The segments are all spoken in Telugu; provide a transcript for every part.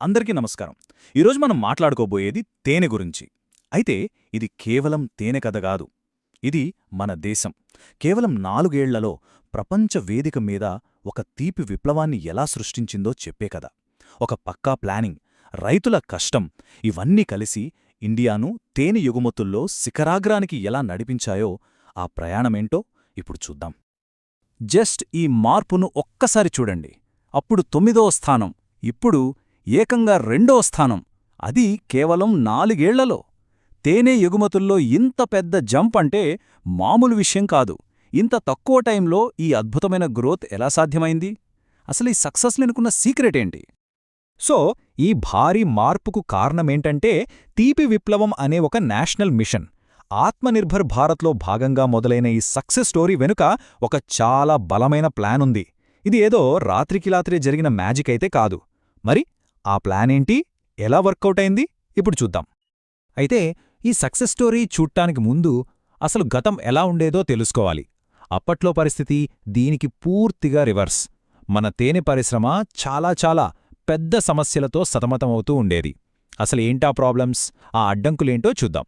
అందరికీ నమస్కారం. ఈరోజు మనం మాట్లాడుకోబోయేది తేనె గురించి. అయితే ఇది కేవలం తేనె కథ కాదు. ఇది మన దేశం. కేవలం నాలుగేళ్ళలో ప్రపంచ వేదిక మీద ఒక తీపి విప్లవాన్ని ఎలా సృష్టించిందో చెప్పే కథ. ఒక పక్కా ప్లానింగ్ రైతుల కష్టం ఇవన్నీ కలిసి ఇండియాను తేనె ఎగుమతుల్లో శిఖరాగ్రానికి ఎలా నడిపించాయో ఆ ప్రయాణమేంటో ఇప్పుడు చూద్దాం. జస్ట్ ఈ మార్పును ఒక్కసారి చూడండి. అప్పుడు తొమ్మిదో స్థానం ఇప్పుడు ఏకంగా రెండో స్థానం. అది కేవలం నాలుగేళ్ళలో. తేనె ఎగుమతుల్లో ఇంత పెద్ద జంప్ అంటే మామూలు విషయం కాదు. ఇంత తక్కువ టైంలో ఈ అద్భుతమైన గ్రోత్ ఎలా సాధ్యమైంది? అసలు ఈ సక్సెస్ లేనుకున్న సీక్రెట్ ఏంటి? సో ఈ భారీ మార్పుకు కారణమేంటంటే తీపి విప్లవం అనే ఒక నేషనల్ మిషన్. ఆత్మనిర్భర్ భారత్లో భాగంగా మొదలైన ఈ సక్సెస్ స్టోరీ వెనుక ఒక చాలా బలమైన ప్లాన్ ఉంది ఇది ఏదో రాత్రికిలాత్రే జరిగిన మ్యాజిక్ అయితే కాదు. మరి ఆ ప్లాన్ ఏంటి? ఎలా వర్కౌట్ అయింది? ఇప్పుడు చూద్దాం. అయితే ఈ సక్సెస్ స్టోరీ చూడటానికి ముందు అసలు గతం ఎలా ఉండేదో తెలుసుకోవాలి. అప్పట్లో పరిస్థితి దీనికి పూర్తిగా రివర్స్. మన తేనె పరిశ్రమ చాలా చాలా పెద్ద సమస్యలతో సతమతమవుతూ ఉండేది. అసలు ఏంటా ప్రాబ్లమ్స్? ఆ అడ్డంకులేంటో చూద్దాం.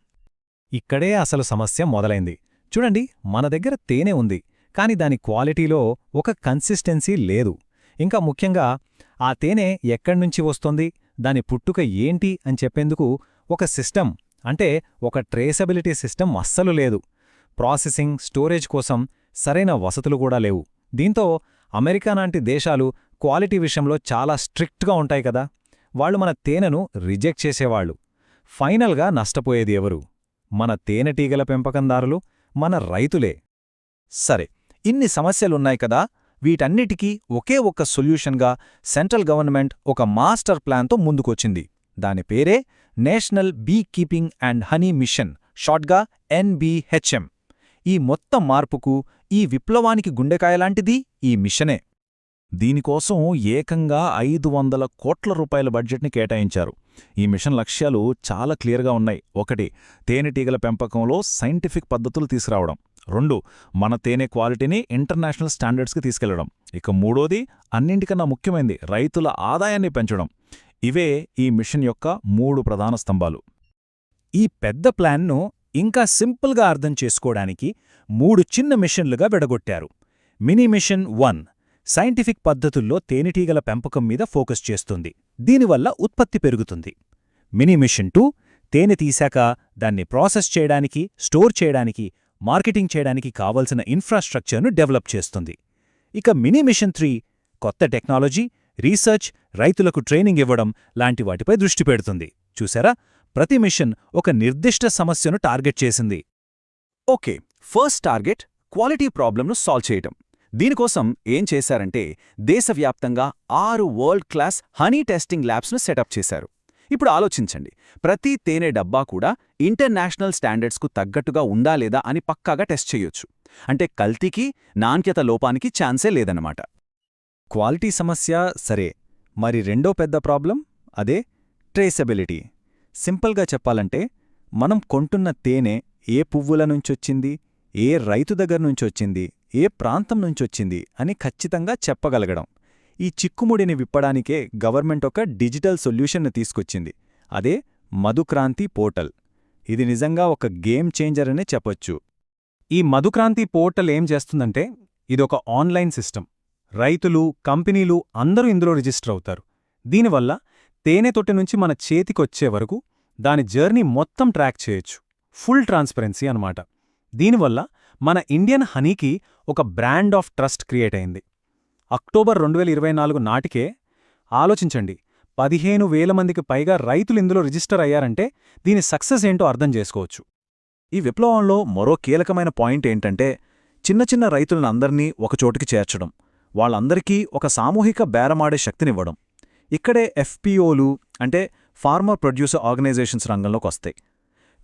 ఇక్కడే అసలు సమస్య మొదలైంది. చూడండి మన దగ్గర తేనె ఉంది కాని దాని క్వాలిటీలో ఒక కన్సిస్టెన్సీ లేదు. ఇంకా ముఖ్యంగా ఆ తేనె ఎక్కడ్నుంచి వస్తోంది? దాని పుట్టుక ఏంటి? అని చెప్పేందుకు ఒక సిస్టమ్ అంటే ఒక ట్రేసబిలిటీ సిస్టమ్ అస్సలు లేదు. ప్రాసెసింగ్ స్టోరేజ్ కోసం సరైన వసతులు కూడా లేవు. దీంతో అమెరికా లాంటి దేశాలు క్వాలిటీ విషయంలో చాలా స్ట్రిక్ట్గా ఉంటాయి కదా? వాళ్ళు మన తేనెను రిజెక్ట్ చేసేవాళ్ళు ఫైనల్గా నష్టపోయేది ఎవరు? మన తేనెటీగల పెంపకందారులు మన రైతులే. సరే ఇన్ని సమస్యలున్నాయి కదా? వీటన్నిటికీ ఒకే ఒక్క సొల్యూషన్గా సెంట్రల్ గవర్నమెంట్ ఒక మాస్టర్ ప్లాన్తో ముందుకొచ్చింది. దాని పేరే national bee keeping and honey mission షార్ట్గా ఎన్బీహెచ్ఎం ఈ మొత్తం మార్పుకు ఈ విప్లవానికి గుండెకాయలాంటిది ఈ మిషనే. దీనికోసం ఏకంగా ఐదు వందల కోట్ల రూపాయల బడ్జెట్ని కేటాయించారు. ఈ మిషన్ లక్ష్యాలు చాలా క్లియర్గా ఉన్నాయి. ఒకటి తేనెటీగల పెంపకంలో సైంటిఫిక్ పద్ధతులు తీసుకురావడం. రెండు మన తేనె క్వాలిటీని ఇంటర్నేషనల్ స్టాండర్డ్స్కి తీసుకెళ్ళడం. ఇక మూడోది అన్నింటికన్నా ముఖ్యమైంది రైతుల ఆదాయాన్ని పెంచడం. ఇవే ఈ మిషన్ యొక్క మూడు ప్రధాన స్తంభాలు. ఈ పెద్ద ప్లాన్ను ఇంకా సింపుల్గా అర్థం చేసుకోవడానికి మూడు చిన్న మిషన్లుగా విడగొట్టారు. మినీ మిషన్ వన్ సైంటిఫిక్ పద్ధతుల్లో తేనెటీగల పెంపకం మీద ఫోకస్ చేస్తుంది. దీనివల్ల ఉత్పత్తి పెరుగుతుంది. మినీ మిషన్ టూ తేనె తీశాక దాన్ని ప్రాసెస్ చేయడానికి స్టోర్ చేయడానికి మార్కెటింగ్ చేయడానికి కావలసిన ఇన్ఫ్రాస్ట్రక్చర్ను డెవలప్ చేస్తుంది. ఇక మినీ మిషన్ త్రీ కొత్త టెక్నాలజీ రీసెర్చ్ రైతులకు ట్రైనింగ్ ఇవ్వడం లాంటి వాటిపై దృష్టి పెడుతుంది. చూసారా? ప్రతి మిషన్ ఒక నిర్దిష్ట సమస్యను టార్గెట్ చేసింది. ఓకే ఫస్ట్ టార్గెట్ క్వాలిటీ ప్రాబ్లంను సాల్వ్ చేయటం. దీనికోసం ఏం చేశారంటే దేశవ్యాప్తంగా ఆరు వరల్డ్ క్లాస్ హనీ టెస్టింగ్ ల్యాబ్స్ను సెటప్ చేశారు. ఇప్పుడు ఆలోచించండి. ప్రతి తేనె డబ్బా కూడా ఇంటర్నేషనల్ స్టాండర్డ్స్కు తగ్గట్టుగా ఉందా లేదా అని పక్కాగా టెస్ట్ చేయొచ్చు. అంటే కల్తీకి నాణ్యత లోపానికి ఛాన్సే లేదన్నమాట. క్వాలిటీ సమస్య సరే. మరి రెండో పెద్ద ప్రాబ్లం? అదే ట్రేసబిలిటీ. సింపుల్గా చెప్పాలంటే మనం కొంటున్న తేనె ఏ పువ్వుల నుంచొచ్చింది ఏ రైతు దగ్గర నుంచొచ్చింది ఏ ప్రాంతం నుంచొచ్చింది అని ఖచ్చితంగా చెప్పగలగడం. ఈ చిక్కుముడిని విప్పడానికే గవర్నమెంట్ ఒక డిజిటల్ సొల్యూషన్ను తీసుకొచ్చింది. అదే మధుక్రాంతి పోర్టల్. ఇది నిజంగా ఒక గేమ్ చేంజర్ అనే చెప్పొచ్చు. ఈ మధుక్రాంతి పోర్టల్ ఏం చేస్తుందంటే ఇదొక ఆన్లైన్ సిస్టమ్. రైతులు కంపెనీలు అందరూ ఇందులో రిజిస్టర్ అవుతారు. దీనివల్ల తేనె తొట్టె నుంచి మన చేతికొచ్చే వరకు దాని జర్నీ మొత్తం ట్రాక్ చేయొచ్చు. ఫుల్ ట్రాన్స్పరెన్సీ అనమాట దీనివల్ల మన ఇండియన్ హనీకి ఒక బ్రాండ్ ఆఫ్ ట్రస్ట్ క్రియేట్ అయింది. అక్టోబర్ రెండు వేల ఇరవై నాలుగు నాటికే ఆలోచించండి. పదిహేను వేల మందికి పైగా రైతులు ఇందులో రిజిస్టర్ అయ్యారంటే దీని సక్సెస్ ఏంటో అర్థం చేసుకోవచ్చు. ఈ విప్లవంలో మరో కీలకమైన పాయింట్ ఏంటంటే చిన్న చిన్న రైతులనందర్నీ ఒకచోటికి చేర్చడం వాళ్ళందరికీ ఒక సామూహిక బేరమాడే శక్తినివ్వడం. ఇక్కడే ఎఫ్పిఓలు అంటే ఫార్మర్ ప్రొడ్యూసర్ ఆర్గనైజేషన్స్ రంగంలోకి వస్తాయి.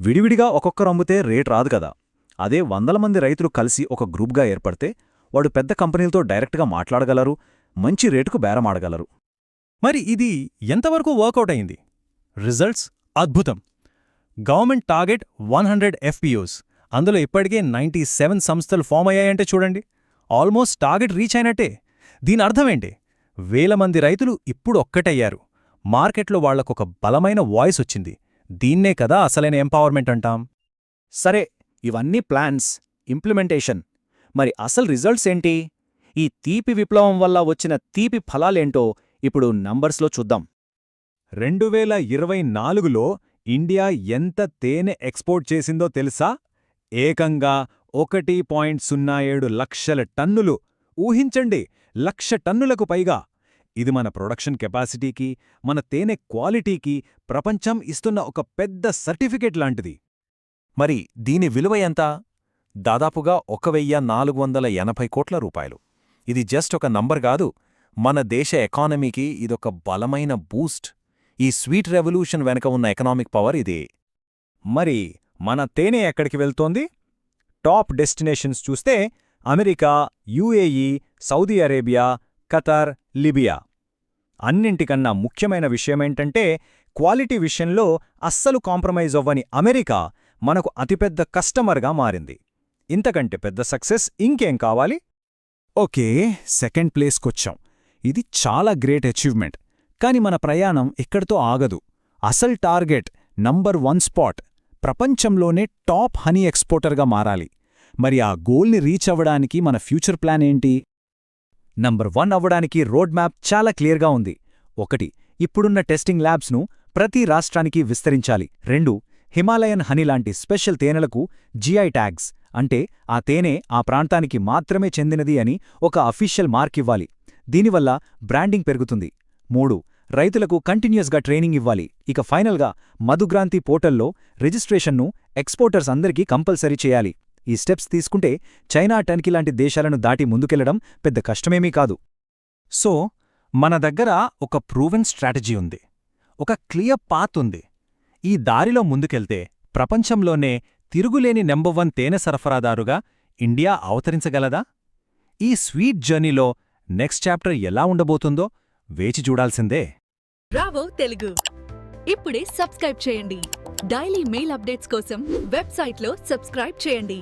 విడివిడిగా ఒక్కొక్కరు అమ్మితే రేట్ రాదు కదా. అదే వందల మంది రైతులు కలిసి ఒక గ్రూప్గా ఏర్పడితే వాడు పెద్ద కంపెనీలతో డైరెక్ట్గా మాట్లాడగలరు మంచి రేటుకు బేరమాడగలరు. మరి ఇది ఎంతవరకు వర్కౌట్ అయింది? రిజల్ట్స్ అద్భుతం. Government target one hundred FPOs. అందులో ఇప్పటికే నైంటీ సెవెన్ సంస్థలు ఫామ్ అయ్యాయంటే చూడండి. ఆల్మోస్ట్ టార్గెట్ రీచ్ అయినట్టే. దీని అర్థమేంటి? వేల మంది రైతులు ఇప్పుడు ఒక్కటయ్యారు. మార్కెట్లో వాళ్ళకొక బలమైన వాయిస్ వచ్చింది. దీన్నే కదా అసలైన ఎంపవర్మెంట్ అంటాం. సరే ఇవన్నీ ప్లాన్స్ ఇంప్లిమెంటేషన్. మరి అసలు రిజల్ట్స్ ఏంటి? ఈ తీపి విప్లవం వల్ల వచ్చిన తీపి ఫలాలేంటో ఇప్పుడు నంబర్స్లో చూద్దాం. రెండు వేల ఇరవై నాలుగులో ఇండియా ఎంత తేనె ఎక్స్పోర్ట్ చేసిందో తెలుసా? ఏకంగా ఒకటి పాయింట్ సున్నా ఏడు లక్షల టన్నులు. ఊహించండి లక్ష టన్నులకు పైగా. ఇది మన ప్రొడక్షన్ కెపాసిటీకి మన తేనె క్వాలిటీకి ప్రపంచం ఇస్తున్న ఒక పెద్ద సర్టిఫికెట్ లాంటిది. మరి దీని విలువ ఎంత? దాదాపుగా ఒక వెయ్య నాలుగు వందల ఎనభై కోట్ల రూపాయలు. ఇది జస్ట్ ఒక నంబర్ కాదు మన దేశ ఎకానమీకి ఇదొక బలమైన బూస్ట్. ఈ స్వీట్ రెవల్యూషన్ వెనక ఉన్న ఎకనామిక్ పవర్ ఇది. మరి మన తేనె ఎక్కడికి వెళ్తోంది? టాప్ డెస్టినేషన్స్ చూస్తే America UAE Saudi Arabia Qatar Libya. అన్నింటికన్నా ముఖ్యమైన విషయమేంటంటే క్వాలిటీ విషయంలో అస్సలు కాంప్రమైజ్ అవ్వని అమెరికా మనకు అతిపెద్ద కస్టమర్గా మారింది. ఇంతకంటే పెద్ద సక్సెస్ ఇంకేం కావాలి? ఓకే సెకండ్ ప్లేస్కొచ్చాం. ఇది చాలా గ్రేట్ అచీవ్మెంట్. కాని మన ప్రయాణం ఇక్కడితో ఆగదు. అసల్ టార్గెట్ నంబర్ వన్ స్పాట్. ప్రపంచంలోనే టాప్ హనీ ఎక్స్పోర్టర్గా మారాలి. మరి ఆ గోల్ని రీచ్ అవ్వడానికి మన ఫ్యూచర్ ప్లాన్ ఏంటి? నంబర్ వన్ అవ్వడానికి రోడ్ మ్యాప్ చాలా క్లియర్గా ఉంది. ఒకటి ఇప్పుడున్న టెస్టింగ్ ల్యాబ్స్ను ప్రతి రాష్ట్రానికి విస్తరించాలి. రెండు హిమాలయన్ హనీ లాంటి స్పెషల్ తేనెలకు జిఐ ట్యాగ్స్ అంటే ఆ తేనె ఆ ప్రాంతానికి మాత్రమే చెందినది అని ఒక అఫీషియల్ మార్క్ ఇవ్వాలి. దీనివల్ల బ్రాండింగ్ పెరుగుతుంది. మూడు రైతులకు కంటిన్యూస్గా ట్రైనింగ్ ఇవ్వాలి. ఇక ఫైనల్గా మధుగ్రాంతి పోర్టల్లో రిజిస్ట్రేషన్ను ఎక్స్పోర్టర్స్ అందరికీ కంపల్సరీ చేయాలి. ఈ స్టెప్స్ తీసుకుంటే చైనా టర్కీ లాంటి దేశాలను దాటి ముందుకెళ్ళడం పెద్ద కష్టమేమీ కాదు. సో మన దగ్గర ఒక ప్రూవెన్ స్ట్రాటజీ ఉంది. ఒక క్లియర్ పాత్ ఉంది. ఈ దారిలో ముందుకెళ్తే ప్రపంచంలోనే తిరుగులేని నెంబర్ వన్ తేనె సరఫరాదారుగా ఇండియా అవతరించగలదా? ఈ స్వీట్ జర్నీలో నెక్స్ట్ చాప్టర్ ఎలా ఉండబోతుందో వేచి చూడాల్సిందే. బ్రావో తెలుగు. ఇప్పుడే సబ్స్క్రైబ్ చేయండి. డైలీ మెయిల్ అప్డేట్స్ కోసం వెబ్సైట్లో సబ్స్క్రైబ్ చేయండి.